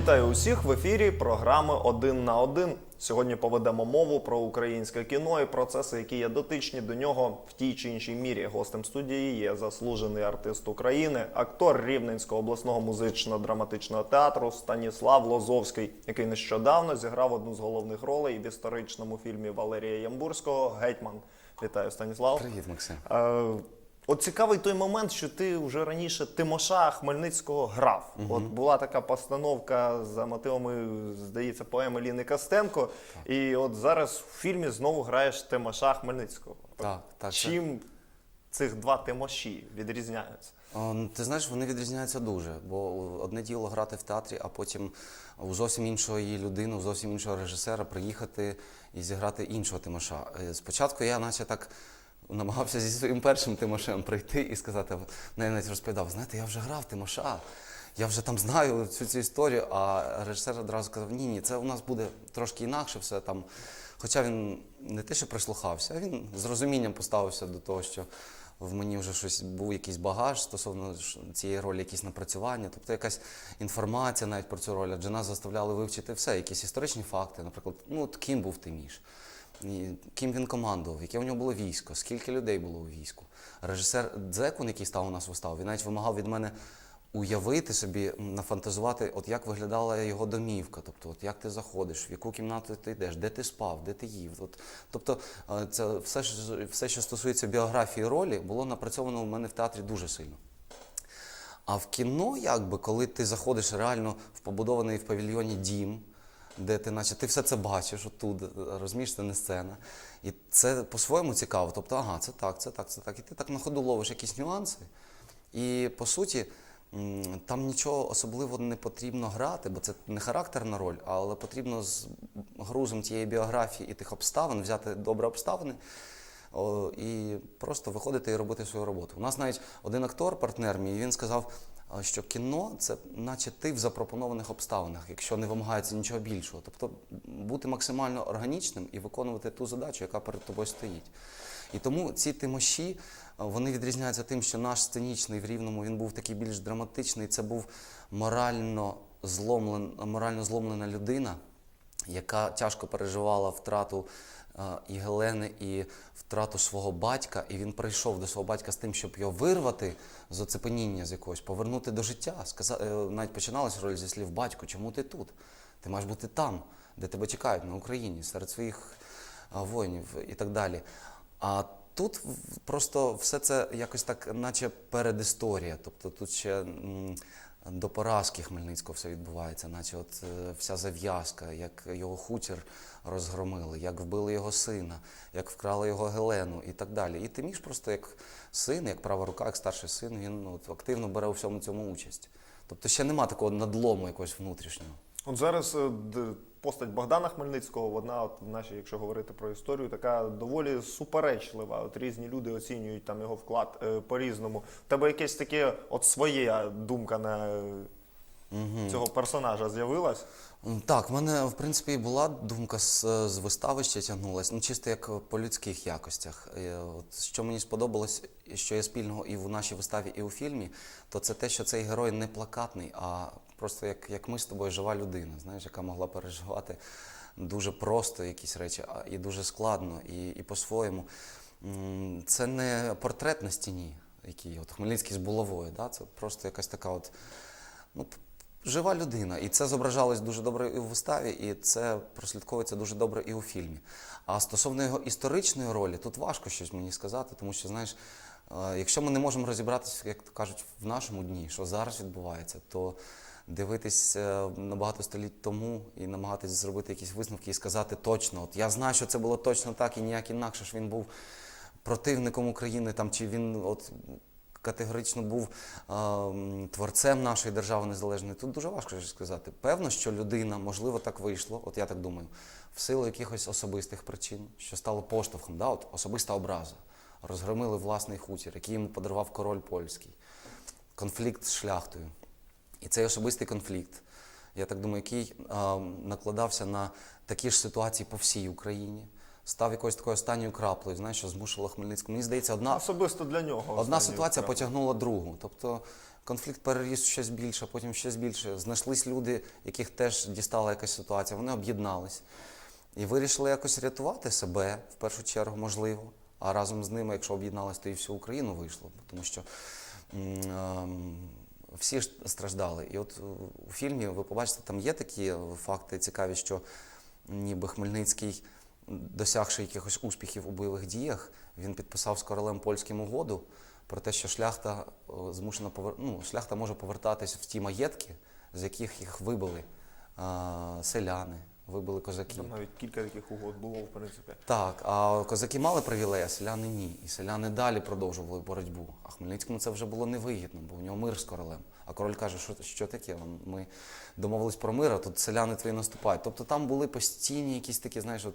Вітаю усіх в ефірі програми Один на один. Сьогодні поведемо мову про українське кіно і процеси, які є дотичні до нього в тій чи іншій мірі. Гостем студії є заслужений артист України, актор Рівненського обласного музично-драматичного театру Станіслав Лозовський, який нещодавно зіграв одну з головних ролей в історичному фільмі Валерія Ямбурського Гетьман. Вітаю, Станіслав. Привіт, Максим. От цікавий той момент, що ти вже раніше Тимоша Хмельницького грав. От була така постановка за мотивами, здається, поеми Ліни Костенко. І от зараз в фільмі знову граєш Тимоша Хмельницького. Так, так. Чим цих два Тимоші відрізняються? О, ну, Ти знаєш, вони відрізняються дуже, бо одне діло грати в театрі, а потім у зовсім іншої людини, у зовсім іншого режисера приїхати і зіграти іншого Тимоша. Е, Спочатку я наче так намагався зі своїм першим Тимошем прийти і сказати, ну, я навіть розповідав, знаєте, я вже грав Тимоша, я вже там знаю всю цю історію, а режисер одразу сказав, ні, ні, це у нас буде трошки інакше все там. Хоча він не те, що прислухався, а він з розумінням поставився до того, що в мені вже щось був якийсь багаж стосовно цієї ролі, якісь напрацювання, тобто якась інформація навіть про цю роль, адже нас заставляли вивчити все, якісь історичні факти, наприклад, ну от ким був Тиміш, ким він командував, яке у нього було військо, скільки людей було у війську. Режисер Дзекун, який став у нас в уставу, він навіть вимагав від мене уявити собі, нафантазувати, от як виглядала його домівка, тобто, от як ти заходиш, в яку кімнату ти йдеш, де ти спав, де ти їв. От, тобто, е, це все, все, що стосується біографії ролі, було напрацьовано у мене в театрі дуже сильно. А в кіно, якби, коли ти заходиш реально в побудований в павільйоні дім, де ти, наче, ти все це бачиш отут, розумієш, це не сцена. І це по-своєму цікаво. Тобто, ага, це так, це так, це так. І ти так на ходу ловиш якісь нюанси. І по суті, там нічого особливо не потрібно грати, бо це не характерна роль, але потрібно з грузом тієї біографії і тих обставин взяти добре обставини. І просто виходити і робити свою роботу. У нас навіть один актор, партнер мій, він сказав, що кіно це наче ти в запропонованих обставинах, якщо не вимагається нічого більшого. Тобто бути максимально органічним і виконувати ту задачу, яка перед тобою стоїть. І тому ці тимоші вони відрізняються тим, що наш сценічний в рівному він був такий більш драматичний. Це був морально зломлен, морально зломлена людина, яка тяжко переживала втрату е, і Гелени, і втрату свого батька, і він прийшов до свого батька з тим, щоб його вирвати з оцепеніння з якогось, повернути до життя. Сказа, е, навіть починалась роль зі слів батько, чому ти тут? Ти маєш бути там, де тебе чекають, на Україні, серед своїх воїнів і так далі. А тут просто все це якось так, наче передісторія. Тобто тут ще до поразки Хмельницького все відбувається, наче от е, вся зав'язка, як його хутір розгромили, як вбили його сина, як вкрали його Гелену і так далі. І ти між просто як син, як права рука, як старший син, він ну, активно бере у всьому цьому участь. Тобто ще нема такого надлому якогось внутрішнього. От зараз е, постать Богдана Хмельницького, вона, от в нашій, якщо говорити про історію, така доволі суперечлива. От різні люди оцінюють там його вклад е, по-різному. У тебе якесь таке от своя думка на е, цього персонажа з'явилась? М, Так, в мене в принципі і була думка з, з вистави ще тягнулась, ну чисто як по людських якостях. Е, От, що мені сподобалось, що є спільного і в нашій виставі, і у фільмі, то це те, що цей герой не плакатний, а просто як, як ми з тобою жива людина, знаєш, яка могла переживати дуже просто якісь речі, а і дуже складно, і, і по-своєму. Це не портрет на стіні, який от Хмельницький з булавою, да? це просто якась така от ну, жива людина. І це зображалось дуже добре і у виставі, і це прослідковується дуже добре і у фільмі. А стосовно його історичної ролі, тут важко щось мені сказати, тому що, знаєш, е, якщо ми не можемо розібратися, як кажуть, в нашому дні, що зараз відбувається, то дивитись е, на багато століть тому і намагатись зробити якісь висновки і сказати точно, от я знаю, що це було точно так і ніяк інакше, що він був противником України, там чи він от категорично був е, творцем нашої держави незалежної. Тут дуже важко сказати. Певно, що людина, можливо, так вийшло, от я так думаю, в силу якихось особистих причин, що стало поштовхом, да, от особиста образа. Розгромили власний хутір, який йому подарував король польський, конфлікт з шляхтою. І цей особистий конфлікт, я так думаю, який е, накладався на такі ж ситуації по всій Україні, став якоюсь такою останньою краплею, знаєш, що змушувало Хмельницького. Мені здається, одна, Особисто для нього. одна ситуація крапка. потягнула другу. Тобто конфлікт переріс щось більше, потім щось більше. Знайшлись люди, яких теж дістала якась ситуація. Вони об'єднались і вирішили якось рятувати себе в першу чергу, можливо. А разом з ними, якщо об'єдналися, то і всю Україну вийшло. Тому що м, ем, всі ж страждали. І от е, у фільмі ви побачите, там є такі е, факти цікаві, що ніби Хмельницький, досягши якихось успіхів у бойових діях, він підписав з королем польським угоду про те, що шляхта е, змушена повер... ну, шляхта може повертатись в ті маєтки, з яких їх вибили а, селяни, вибили козаки. Там навіть кілька таких угод було, в принципі. Так, а козаки мали привілеї, а селяни ні. І селяни далі продовжували боротьбу. А Хмельницькому це вже було невигідно, бо в нього мир з королем. А король каже, що, що таке? Ми домовились про мир, а тут селяни твої наступають. Тобто там були постійні якісь такі, знаєш, от.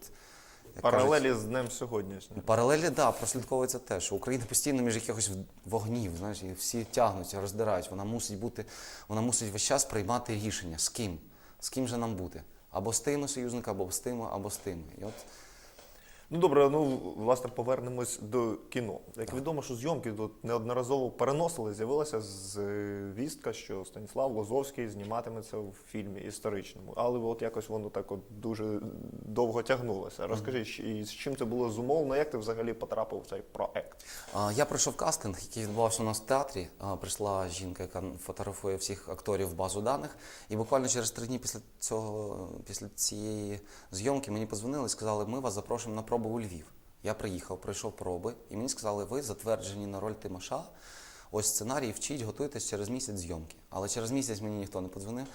як Паралелі з днем сьогоднішнім. Паралелі, так, да, прослідковується те, що Україна постійно між якихось вогнів, знаєш, і всі тягнуться, роздирають. Вона мусить бути, вона мусить весь час приймати рішення, з ким, з ким же нам бути. Або з тими союзниками, або з тими, або з тими. І от Ну добре, ну власне повернемось до кіно. Як відомо, що зйомки тут неодноразово переносили, з'явилася звістка, що Станіслав Лозовський зніматиметься в фільмі історичному. Але от якось воно так от дуже довго тягнулося. Розкажи, і з чим це було зумовлено, як ти взагалі потрапив в цей проект? Я пройшов кастинг, який відбувався у нас в театрі. Прийшла жінка, яка фотографує всіх акторів в базу даних. І буквально через три дні після цього, після цієї зйомки, мені подзвонили і сказали, ми вас запрошуємо на пробу у Львів. Я приїхав, пройшов проби, і мені сказали, ви затверджені на роль Тимоша. Ось сценарій, вчіть, готуйтесь через місяць зйомки. Але через місяць мені ніхто не подзвонив.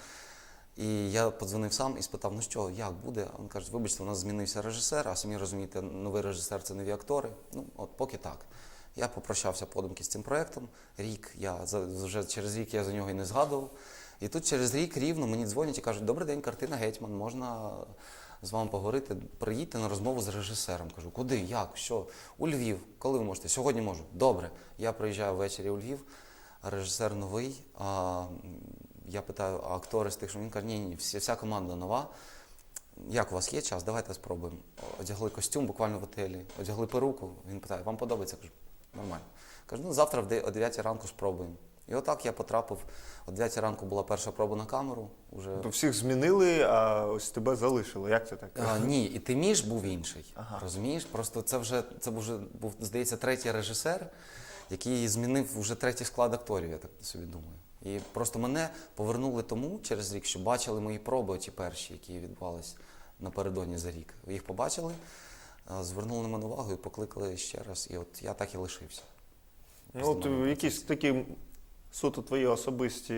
І я подзвонив сам і спитав, ну що, як буде? Він каже, вибачте, у нас змінився режисер, а самі розумієте, новий режисер це нові актори. Ну, от поки так. Я попрощався подумки з цим проєктом. Рік я вже через рік я за нього і не згадував. І тут через рік рівно мені дзвонять і кажуть, добрий день, картина Гетьман, можна з вами поговорити. Приїдьте на розмову з режисером. Кажу, куди, як, що? У Львів. Коли ви можете? Сьогодні можу. Добре. Я приїжджаю ввечері у Львів, режисер новий. А, я питаю, а актори з тих, що він каже, ні, ні, вся команда нова. Як у вас є час? Давайте спробуємо. Одягли костюм буквально в готелі, одягли перуку. Він питає, вам подобається? Кажу, нормально. Кажу, ну завтра в де- о 9 ранку спробуємо. І отак я потрапив. О 9 ранку була перша проба на камеру. Уже То всіх змінили, а ось тебе залишили. Як це так? а, ні, і Тиміш був інший. Ага. Розумієш? Просто це вже це вже був, здається, третій режисер, який змінив вже третій склад акторів, я так собі думаю. І просто мене повернули тому через рік, що бачили мої проби, ті перші, які відбувалися напередодні за рік. Їх побачили, звернули на мене увагу і покликали ще раз. І от я так і лишився. Ну, от якісь такі суто твої особисті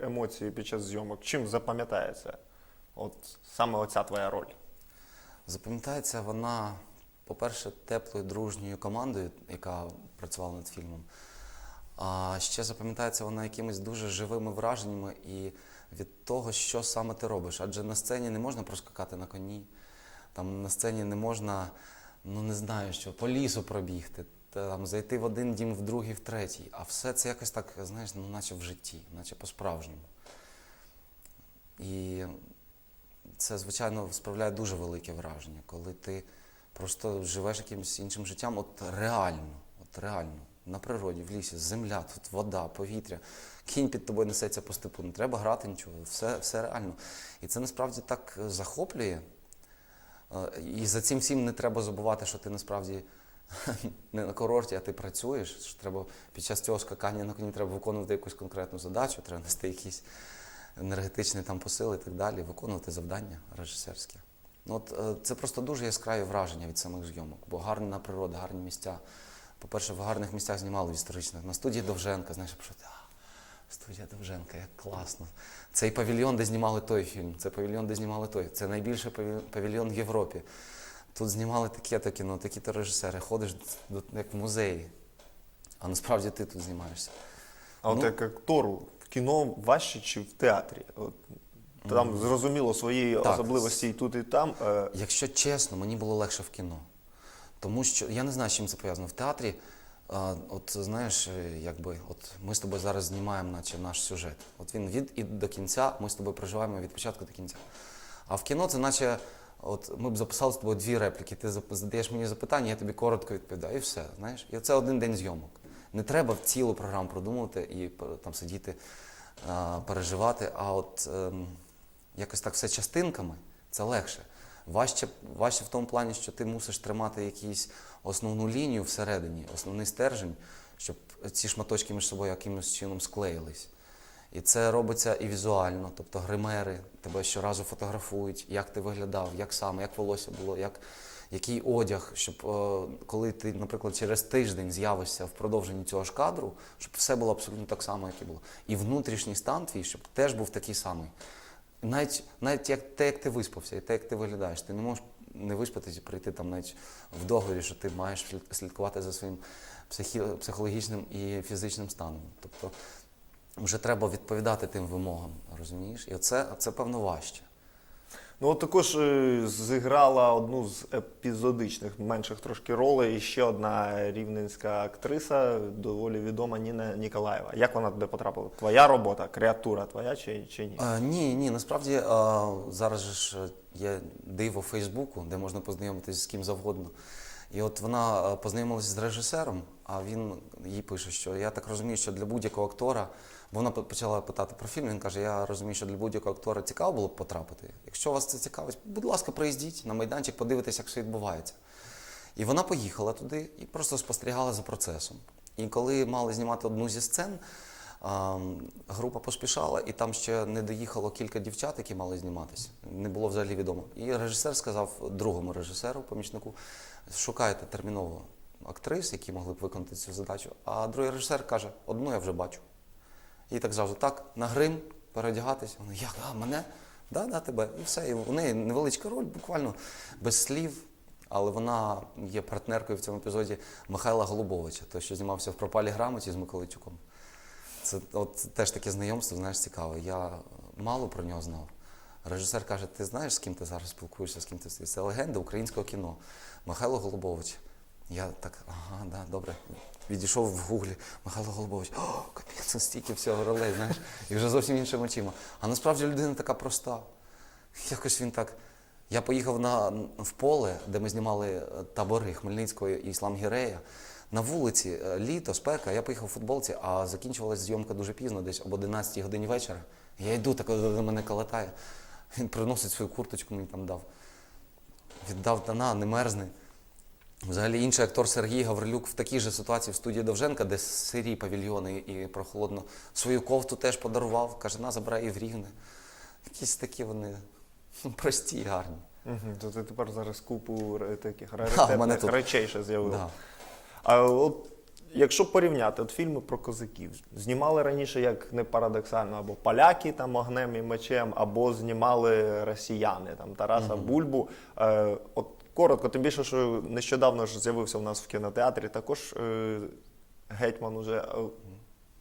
емоції під час зйомок. Чим запам'ятається? От саме оця твоя роль. Запам'ятається вона, по-перше, теплою дружньою командою, яка працювала над фільмом. А ще запам'ятається вона якимись дуже живими враженнями і від того, що саме ти робиш. Адже на сцені не можна проскакати на коні, там на сцені не можна, ну не знаю, що по лісу пробігти, там зайти в один дім, в другий, в третій. А все це якось так, знаєш, ну, наче в житті, наче по-справжньому. І це, звичайно, справляє дуже велике враження, коли ти просто живеш якимось іншим життям, от реально, от реально, на природі, в лісі, земля, тут вода, повітря, кінь під тобою несеться по степу, не треба грати нічого, все, все реально. І це насправді так е, захоплює. Е, І за цим всім не треба забувати, що ти насправді не на курорті, а ти працюєш. Що треба під час цього скакання на коні треба виконувати якусь конкретну задачу, треба нести якісь енергетичні там посили і так далі, виконувати завдання режисерське. Ну, от, е, це просто дуже яскраві враження від самих зйомок, бо гарна природа, гарні місця. По-перше, в гарних місцях знімали в історичних. На студії Довженка, знаєш, а, студія Довженка, як класно. Цей павільйон, де знімали той фільм, це павільйон, де знімали той. Це найбільший павільйон в Європі. Тут знімали таке-то кіно, такі-то режисери. Ходиш до- як в музеї, а насправді ти тут знімаєшся. А от Ну. як актору в кіно важче чи в театрі? От, там зрозуміло свої Так. особливості і тут, і там. Е, Якщо чесно, мені було легше в кіно. Тому що я не знаю, з чим це пов'язано. В театрі, от знаєш, е, якби от ми з тобою зараз знімаємо, наче наш сюжет. От він від і до кінця, ми з тобою проживаємо від початку до кінця. А в кіно це наче От ми б записали з тобою дві репліки. Ти задаєш мені запитання, я тобі коротко відповідаю, і все. Знаєш, і це один день зйомок. Не треба цілу програму продумувати і пер- там сидіти, переживати. А от ем, якось так все частинками це легше. Важче, важче в тому плані, що ти мусиш тримати якусь основну лінію всередині, основний стержень, щоб ці шматочки між собою якимось чином склеїлись. І це робиться і візуально, тобто гримери тебе щоразу фотографують, як ти виглядав, як саме, як волосся було, як, який одяг, щоб е, коли ти, наприклад, через тиждень з'явишся в продовженні цього ж кадру, щоб все було абсолютно так само, як і було. І внутрішній стан твій, щоб теж був такий самий. Навіть, навіть як те, як ти виспався, і те, як ти виглядаєш, ти не можеш не виспатися і прийти там навіть в договорі, що ти маєш слідкувати за своїм психологічним і фізичним станом. Тобто вже треба відповідати тим вимогам, розумієш? І це, це певно важче. Ну, от також е, зіграла одну з епізодичних менших трошки ролей ще одна рівненська актриса, доволі відома Ніна Ніколаєва. Як вона туди потрапила? Твоя робота, креатура твоя чи, чи ні? А, ні, ні, насправді а, зараз ж е, є диво Фейсбуку, де можна познайомитися з ким завгодно. І от вона е, познайомилася з режисером, а він їй пише, що я так розумію, що для будь-якого актора, вона почала питати про фільм, він каже, я розумію, що для будь-якого актора цікаво було б потрапити. Якщо вас це цікавить, будь ласка, приїздіть на майданчик, подивитися, як все відбувається. І вона поїхала туди і просто спостерігала за процесом. І коли мали знімати одну зі сцен, група поспішала, і там ще не доїхало кілька дівчат, які мали зніматися. Не було взагалі відомо. І режисер сказав другому режисеру, помічнику, шукайте терміново актрис, які могли б виконати цю задачу. А другий режисер каже: одну я вже бачу. І так зразу, так, на грим, переодягатись. Вона, як, а, мене? Да, да, тебе. І все. І у неї невеличка роль, буквально без слів. Але вона є партнеркою в цьому епізоді Михайла Голубовича, той, що знімався в пропалі грамоті з Миколайчуком. Це от теж таке знайомство, знаєш, цікаве. Я мало про нього знав. Режисер каже: ти знаєш, з ким ти зараз спілкуєшся, з ким ти? Це легенда українського кіно. Михайло Голубович. Я так, ага, да, добре. Відійшов в гуглі Михайло Голубович. О, капець, стільки всього ролей, знаєш, і вже зовсім іншими очима. А насправді людина така проста. Якось він так. Я поїхав на, в поле, де ми знімали е, табори Хмельницького і Іслам Гірея. На вулиці е, літо, спека, я поїхав в футболці, а закінчувалася зйомка дуже пізно, десь об 11 годині вечора. Я йду, так до мене калатає. Він приносить свою курточку, мені там дав. Віддав та на, не мерзне. Взагалі інший актор Сергій Гаврилюк в такій же ситуації в студії Довженка, де сирі павільйони і прохолодно. Свою кофту теж подарував, каже, на, забирай і в Рівне. Якісь такі вони ну, прості і гарні. Угу. То ти тепер зараз купу таких мене раритетних тут. речей ще з'явив. Да. А от якщо порівняти от фільми про козаків, знімали раніше, як не парадоксально, або поляки там огнем і мечем, або знімали росіяни, там Тараса Бульбу. Е, от коротко, тим більше, що нещодавно ж з'явився у нас в кінотеатрі, також е, гетьман уже. е,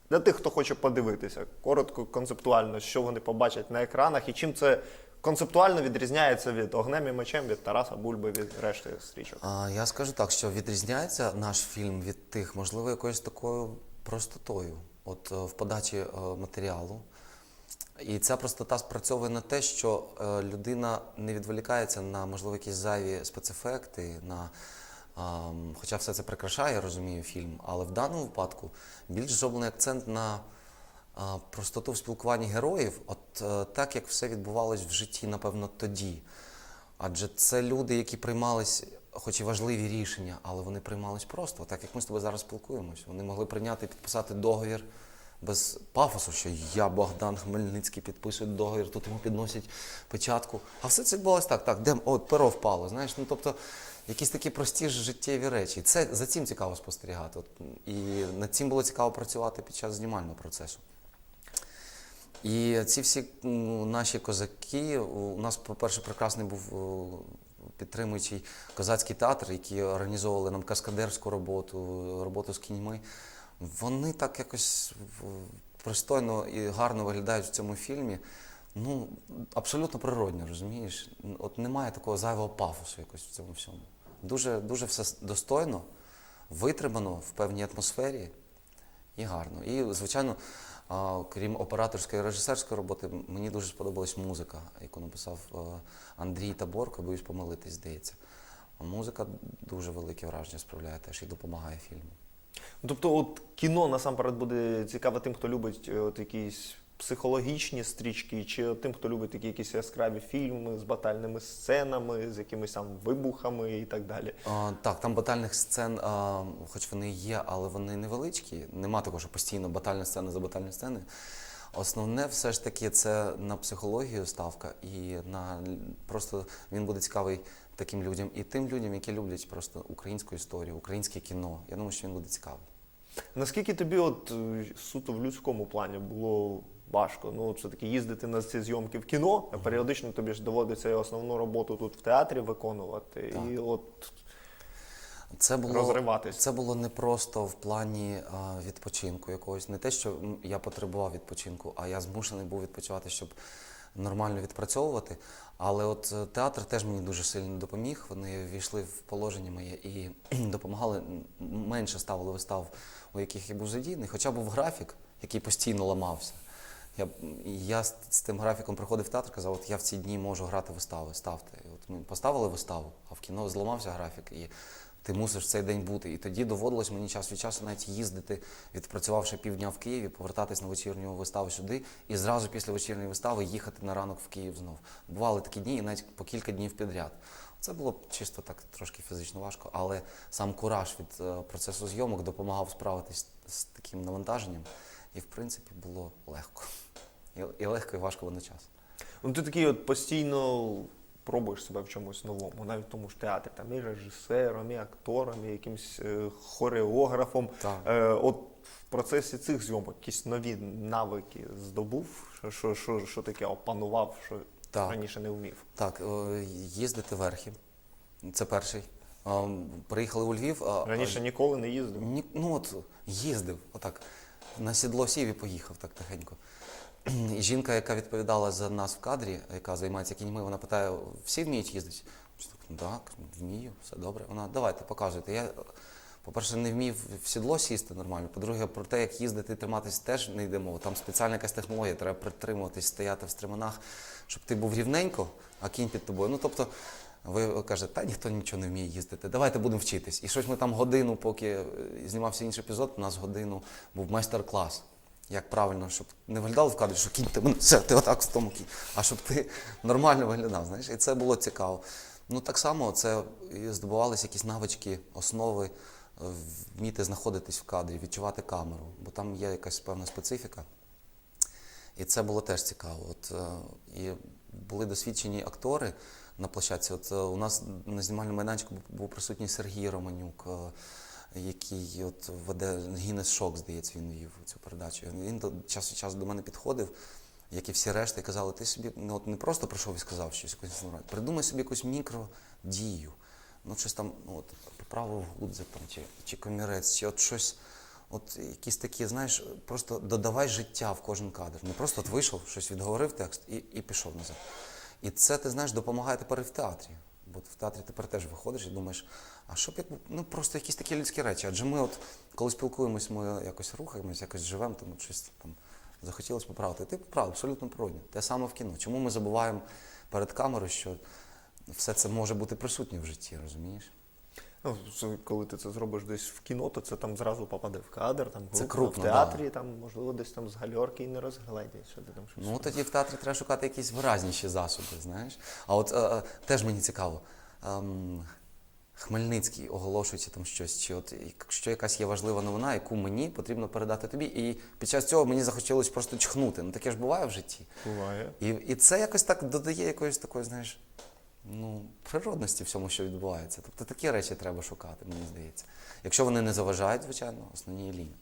Для тих, хто хоче подивитися, коротко, концептуально, що вони побачать на екранах, і чим це концептуально відрізняється від огнем і мечем, від Тараса Бульби, від решти стрічок. А, я скажу так, що відрізняється наш фільм від тих, можливо, якоюсь такою простотою, от е, в подачі е, матеріалу. І ця простота спрацьовує на те, що е, людина не відволікається на, можливо, якісь зайві спецефекти, на, хоча все це прикрашає, я розумію, фільм, але в даному випадку більш зроблений акцент на простоту в спілкуванні героїв, от е, так як все відбувалось в житті, напевно, тоді. Адже це люди, які приймались, хоч і важливі рішення, але вони приймались просто, так як ми з тобою зараз спілкуємось. Вони могли прийняти і підписати договір без пафосу, що я, Богдан Хмельницький, підписую договір, тут йому підносять печатку. А все це відбувалося так, так, де от перо впало. Знаєш, ну тобто якісь такі прості життєві речі. Це за цим цікаво спостерігати. От, і над цим було цікаво працювати під час знімального процесу. І ці всі наші козаки, у нас, по-перше, прекрасний був підтримуючий козацький театр, які організовували нам каскадерську роботу, роботу з кіньми. Вони так якось пристойно і гарно виглядають в цьому фільмі. Ну, абсолютно природньо, розумієш? От немає такого зайвого пафосу якось в цьому всьому. Дуже, дуже все достойно, витримано в певній атмосфері і гарно. І, звичайно, Крім операторської і режисерської роботи, мені дуже сподобалась музика, яку написав е, Андрій Таборко, боюсь помилитись, здається. Музика дуже велике враження справляє теж і допомагає фільму. Тобто, от кіно насамперед буде цікаве тим, хто любить е, от якісь психологічні стрічки, чи тим, хто любить такі якісь яскраві фільми з батальними сценами, з якимись там вибухами і так далі. А, так, там батальних сцен, а, хоч вони є, але вони невеличкі. Нема такого, що постійно батальна сцена за батальні сцени. Основне все ж таки це на психологію ставка, і на просто він буде цікавий таким людям і тим людям, які люблять просто українську історію, українське кіно. Я думаю, що він буде цікавий. Наскільки тобі, от е, суто в людському плані, було важко? Ну, все таки їздити на ці зйомки в кіно, а періодично тобі ж доводиться і основну роботу тут в театрі виконувати. Так. І от Це було, Розриватись. Це було не просто в плані а, відпочинку якогось. Не те, що я потребував відпочинку, а я змушений був відпочивати, щоб нормально відпрацьовувати. Але от е, театр теж мені дуже сильно допоміг. Вони війшли в положення моє і допомагали менше ставили вистав, у яких я був задійний, хоча був графік, який постійно ламався. Я, я з, тим графіком приходив в театр, казав, от я в ці дні можу грати вистави, ставте. І от ми поставили виставу, а в кіно зламався графік, і ти мусиш в цей день бути. І тоді доводилось мені час від часу навіть їздити, відпрацювавши півдня в Києві, повертатись на вечірню виставу сюди, і зразу після вечірньої вистави їхати на ранок в Київ знов. Бували такі дні, і навіть по кілька днів підряд. Це було чисто так трошки фізично важко, але сам кураж від е, процесу зйомок допомагав справитись з таким навантаженням. І в принципі було легко. І, і легко, і важко водночас. ну, ти такий от постійно пробуєш себе в чомусь новому, навіть в тому ж театрі, там і режисером, і актором, і якимсь е, хореографом. Е, от в процесі цих зйомок якісь нові навики здобув, що, що, що, що таке опанував, що Так. раніше не вмів. Так, е, їздити верхи. Це перший. А, Приїхали у Львів. а- Раніше ніколи не їздив. Ні, ну от їздив, отак. На сідло сів і поїхав так тихенько. Жінка, яка відповідала за нас в кадрі, яка займається кіньми, вона питає: всі вміють їздити? Так, «Ну, Так, вмію, все добре. Вона, давайте, показуйте. Я, по-перше, не вмів в сідло сісти нормально. По-друге, про те, як їздити, триматись, теж не йде мова. Там спеціальна якась технологія, треба притримуватись, стояти в стременах, щоб ти був рівненько, а кінь під тобою. Ну, тобто, ви кажете, та ніхто нічого не вміє їздити, давайте будемо вчитись. І щось ми там годину, поки знімався інший епізод, у нас годину був майстер-клас. Як правильно, щоб не виглядало в кадрі, що кінь ти мене все, ти отак в тому кінь, а щоб ти нормально виглядав. Знаєш, і це було цікаво. Ну так само це здобувалися якісь навички, основи, е, вміти знаходитись в кадрі, відчувати камеру, бо там є якась певна специфіка. І це було теж цікаво. От, е, і були досвідчені актори на площадці. От, е, у нас на знімальному майданчику був- присутній Сергій Романюк, який от веде Гіннес Шок, здається, він вів цю передачу. Він до час від часу до мене підходив, як і всі решта, і казали, ти собі ну, от не просто прийшов і сказав щось, придумай собі якусь мікродію. Ну, щось там, ну, от, поправив гудзик там, чи, чи комірець, чи от щось. От якісь такі, знаєш, просто додавай життя в кожен кадр. Не просто от вийшов, щось відговорив текст і, і пішов назад. І це, ти знаєш, допомагає тепер і в театрі. Бо в театрі тепер теж виходиш і думаєш, а що б як ну просто якісь такі людські речі. Адже ми, от коли спілкуємось, ми якось рухаємось, якось живемо, тому щось там захотілося поправити. Ти поправив, абсолютно природно. Те саме в кіно. Чому ми забуваємо перед камерою, що все це може бути присутнє в житті, розумієш? Ну, коли ти це зробиш десь в кіно, то це там зразу попаде в кадр, там Це група, крупно, в театрі, там, можливо, десь там з гальорки і не розгледять, що ти там щось. Ну тоді в театрі треба шукати якісь виразніші засоби, знаєш. А от е, е, теж мені цікаво. Ем, Хмельницький оголошуючи там щось, чи от якщо якась є важлива новина, яку мені потрібно передати тобі, і під час цього мені захотілося просто чхнути. Ну таке ж буває в житті. Буває. І, і це якось так додає якоїсь такої, знаєш, ну, природності всьому, що відбувається. Тобто такі речі треба шукати, мені здається. Якщо вони не заважають, звичайно, основній лінії.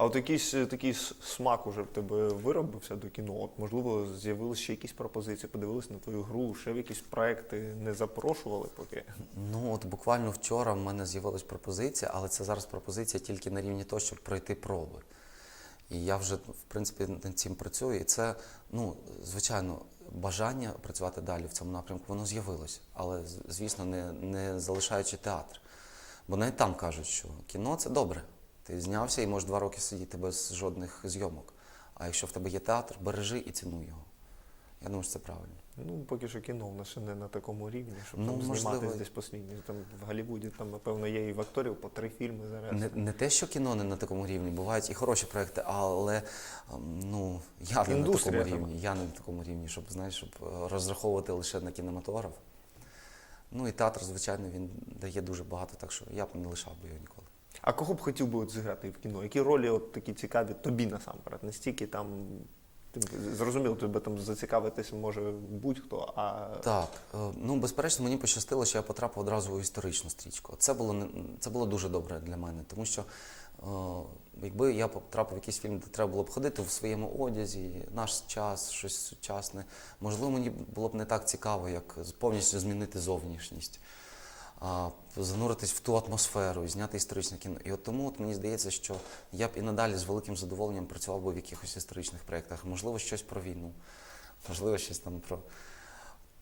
А от якийсь е, такий смак уже в тебе виробився до кіно. От, можливо, з'явилися ще якісь пропозиції, подивилися на твою гру, ще в якісь проекти не запрошували поки. Ну, от буквально вчора в мене з'явилась пропозиція, але це зараз пропозиція тільки на рівні того, щоб пройти проби. І я вже, в принципі, над цим працюю. І це, ну, звичайно, бажання працювати далі в цьому напрямку, воно з'явилося. Але, звісно, не, не залишаючи театр. Бо навіть там кажуть, що кіно це добре. Ти знявся і можеш два роки сидіти без жодних зйомок. А якщо в тебе є театр, бережи і цінуй його. Я думаю, що це правильно. Ну, поки що кіно в нас ще не на такому рівні, щоб Ну, там можливо, зніматись десь постійно. Там в Голлівуді там, напевно, є і в акторів по три фільми зараз. Не, не те, що кіно не на такому рівні, бувають і хороші проекти, але ем, ну, я не на такому там. рівні. Я не на такому рівні, щоб знаєш, щоб е, розраховувати лише на кінематограф. Ну і театр, звичайно, він дає дуже багато, так що я б не лишав би його ніколи. А кого б хотів би от зіграти в кіно? Які ролі от такі цікаві тобі насамперед? Не стільки там. Ти зрозуміло, тебе там зацікавитися може будь-хто, а Так, е, ну безперечно, мені пощастило, що я потрапив одразу у історичну стрічку. Це було не це було дуже добре для мене, тому що е, якби я потрапив в якийсь фільм, де треба було б ходити в своєму одязі, наш час, щось сучасне, можливо, мені було б не так цікаво, як повністю змінити зовнішність. Зануритись в ту атмосферу і зняти історичне кіно. І от тому от мені здається, що я б і надалі з великим задоволенням працював би в якихось історичних проєктах. Можливо, щось про війну, можливо, щось там про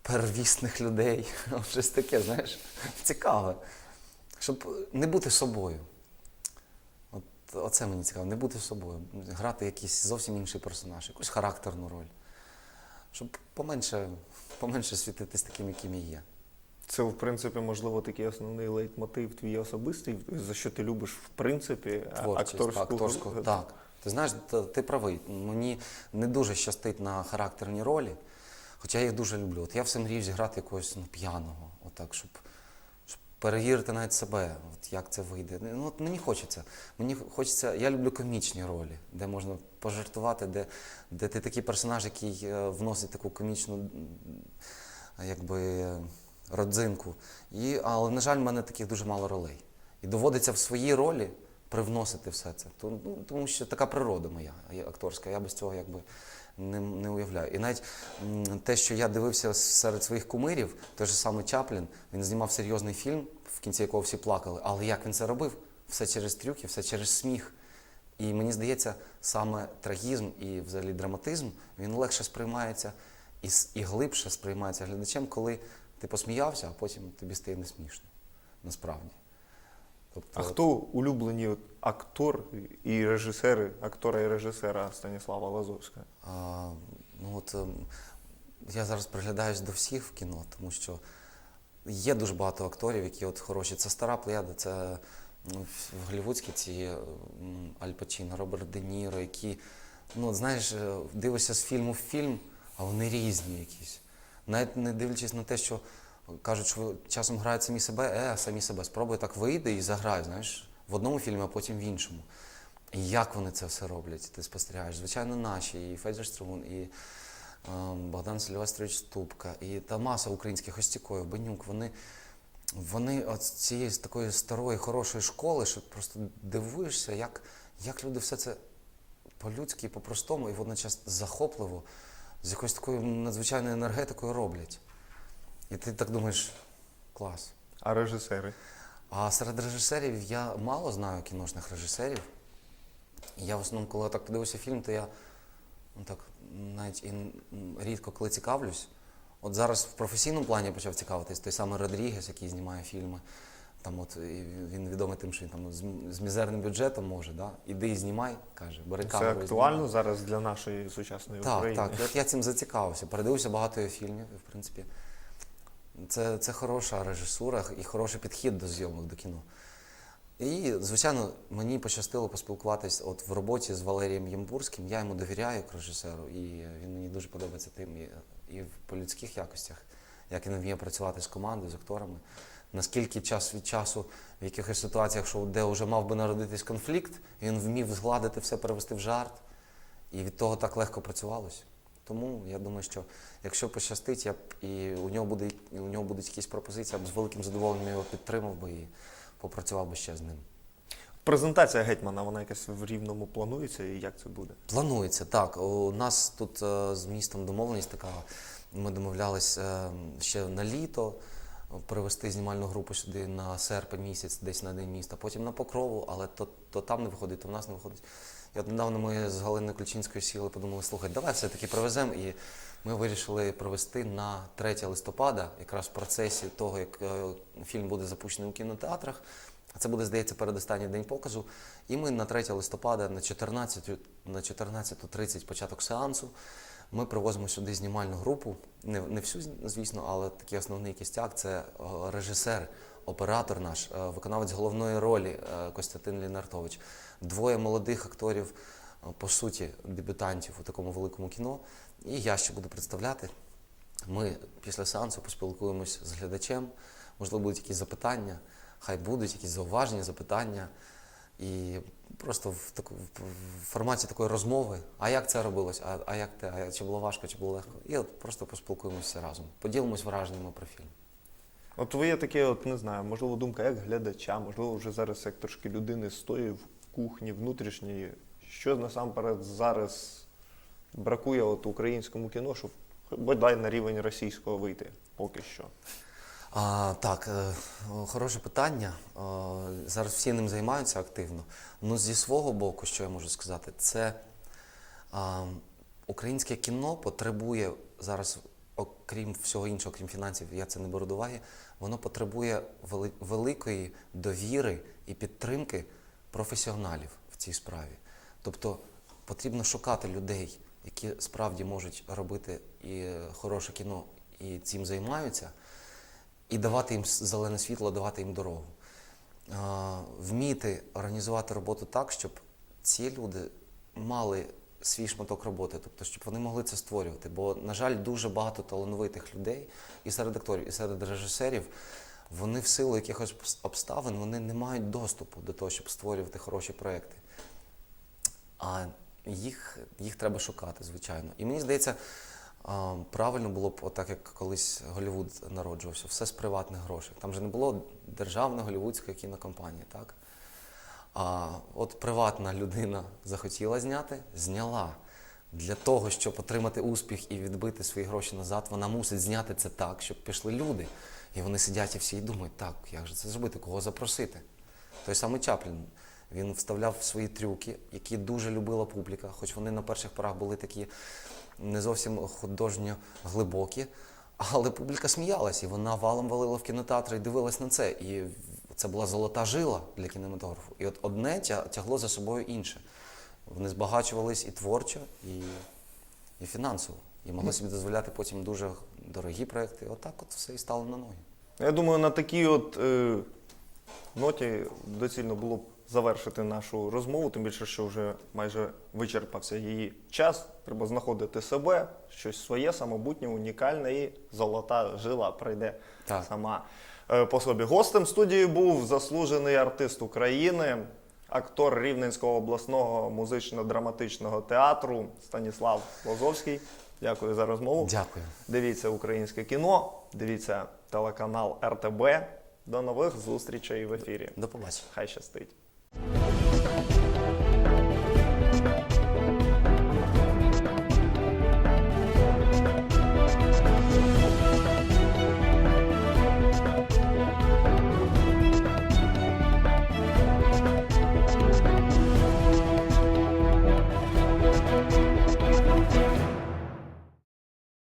первісних людей, щось таке, знаєш, цікаве. Щоб не бути собою. От, оце мені цікаво, не бути собою, грати якийсь зовсім інший персонаж, якусь характерну роль. Щоб поменше, поменше світитись таким, яким я є. Це, в принципі, можливо, такий основний лейтмотив твій особистий, за що ти любиш, в принципі, Творчість, акторську, акторську, так. Ти знаєш, ти правий. Мені не дуже щастить на характерні ролі, хоча я їх дуже люблю. От я все мрію зіграти якогось ну, п'яного, отак, щоб, щоб перевірити навіть себе, от як це вийде. Ну, от мені хочеться. Мені хочеться, я люблю комічні ролі, де можна пожартувати, де, де ти такий персонаж, який е, вносить таку комічну якби, родзинку. І, але, на жаль, в мене таких дуже мало ролей. І доводиться в свої ролі привносити все це. Ну, Тому що така природа моя акторська, я без цього якби не, не уявляю. І навіть те, що я дивився серед своїх кумирів, той же самий Чаплін, він знімав серйозний фільм, в кінці якого всі плакали. Але як він це робив? Все через трюки, все через сміх. І мені здається, саме трагізм і взагалі драматизм він легше сприймається і, і глибше сприймається глядачем, коли ти посміявся, а потім тобі стає не смішно. Насправді. Тобто, А хто улюблені актор і режисери, актора і режисера Станіслава Лазовського? А, ну от ем, я зараз приглядаюсь до всіх в кіно, тому що є дуже багато акторів, які от хороші. Це стара плеяда, це ну, в голівудські ці Аль Пачіно, Роберт Де Ніро, які, ну от знаєш, е, дивишся з фільму в фільм, а вони різні якісь. Навіть не дивлячись на те, що кажуть, що часом грають самі себе, е, самі себе. Спробуй так вийди і заграй, знаєш, в одному фільмі, а потім в іншому. І як вони це все роблять, ти спостерігаєш. Звичайно, наші, і Федір Струн, і ем, Богдан Сильвестрович Ступка, і та маса українських Остікоїв, Бенюк, вони, вони от цієї такої старої, хорошої школи, що просто дивуєшся, як, як люди все це по-людськи, по-простому, і водночас захопливо, з якоюсь такою надзвичайною енергетикою роблять. І ти так думаєш, клас. А режисери? А серед режисерів я мало знаю кіношних режисерів. Я в основному, коли так подивився фільм, то я ну, так, навіть і рідко коли цікавлюсь. От зараз в професійному плані почав цікавитись, той самий Родрігес, який знімає фільми. Там от, він відомий тим, що він там з, з мізерним бюджетом може, да? іди і знімай, каже, бери Це камеру. і актуально знімай. зараз для нашої сучасної Так, України. так. От я цим зацікавився. Передивився багато його фільмів, в принципі. Це, це хороша режисура і хороший підхід до зйомок до кіно. І, звичайно, мені пощастило поспілкуватись от в роботі з Валерієм Ємбурським. Я йому довіряю як режисеру, і він мені дуже подобається тим і, і по людських якостях, як він вміє працювати з командою, з акторами. Наскільки час від часу в якихось ситуаціях, що де вже мав би народитись конфлікт, він вмів згладити все, перевести в жарт. І від того так легко працювалося. Тому я думаю, що якщо пощастить, я б і у нього буде і у нього будуть якісь пропозиції, я б з великим задоволенням його підтримав би і попрацював би ще з ним. Презентація гетьмана, вона якась в рівному планується, і як це буде? Планується так. У нас тут е, з містом домовленість така. Ми домовлялись е, ще на літо привезти знімальну групу сюди на серпень місяць, десь на день міста, потім на покрову, але то, то там не виходить, то в нас не виходить. І от недавно ми з Галиною Ключинською сіли, подумали, слухай, давай все-таки привеземо. І ми вирішили привезти на 3 листопада, якраз в процесі того, як е, фільм буде запущений у кінотеатрах. Це буде, здається, передостанній день показу. І ми на 3 листопада на 14, на 14.30 початок сеансу. Ми привозимо сюди знімальну групу. Не, не всю, звісно, але такий основний кістяк це е, режисер, оператор наш, е, виконавець головної ролі е, Костянтин Лінартович. Двоє молодих акторів, по суті, дебютантів у такому великому кіно. І я ще буду представляти. Ми після сеансу поспілкуємось з глядачем, можливо, будуть якісь запитання, хай будуть якісь зауваження, запитання. І просто в, таку, в форматі такої розмови, а як це робилось, а, а як те, а чи було важко, чи було легко. І от просто поспілкуємося разом, поділимось враженнями про фільм. От ви є таке, от не знаю, можливо, думка як глядача, можливо, вже зараз як трошки людини стоїть в кухні внутрішньої. Що насамперед зараз бракує от українському кіно, щоб бодай на рівень російського вийти поки що. А, так, е, хороше питання. Е, зараз всі ним займаються активно. Ну, зі свого боку, що я можу сказати, це а, українське кіно потребує зараз, окрім всього іншого, окрім фінансів, я це не беру до уваги, воно потребує великої довіри і підтримки професіоналів в цій справі. Тобто потрібно шукати людей, які справді можуть робити і е, хороше кіно і цим займаються і давати їм зелене світло, давати їм дорогу. Вміти організувати роботу так, щоб ці люди мали свій шматок роботи, тобто, щоб вони могли це створювати. Бо, на жаль, дуже багато талановитих людей і серед акторів, і серед режисерів, вони в силу якихось обставин вони не мають доступу до того, щоб створювати хороші проекти. А їх, їх треба шукати, звичайно. І мені здається, правильно було б, отак як колись Голлівуд народжувався, все з приватних грошей. Там же не було державної голлівудської кінокомпанії, так? А от приватна людина захотіла зняти, зняла. Для того, щоб отримати успіх і відбити свої гроші назад, вона мусить зняти це так, щоб пішли люди. І вони сидять і всі і думають, так, як же це зробити, кого запросити. Той самий Чаплін. Він вставляв свої трюки, які дуже любила публіка, хоч вони на перших порах були такі не зовсім художньо глибокі, але публіка сміялась, і вона валом валила в кінотеатри і дивилась на це. І це була золота жила для кінематографу. І от одне тягло за собою інше. Вони збагачувались і творчо, і, і фінансово. І могли собі дозволяти потім дуже дорогі проекти. Отак от все і стало на ноги. Я думаю, на такій от е, ноті доцільно було б завершити нашу розмову, тим більше, що вже майже вичерпався її час. Треба знаходити себе, щось своє, самобутнє, унікальне, і золота жила прийде Так. сама е, по собі. Гостем студії був заслужений артист України, актор Рівненського обласного музично-драматичного театру Станіслав Лозовський. Дякую за розмову. Дякую. Дивіться українське кіно, дивіться телеканал РТБ. До нових зустрічей в ефірі. До побачення. Хай щастить.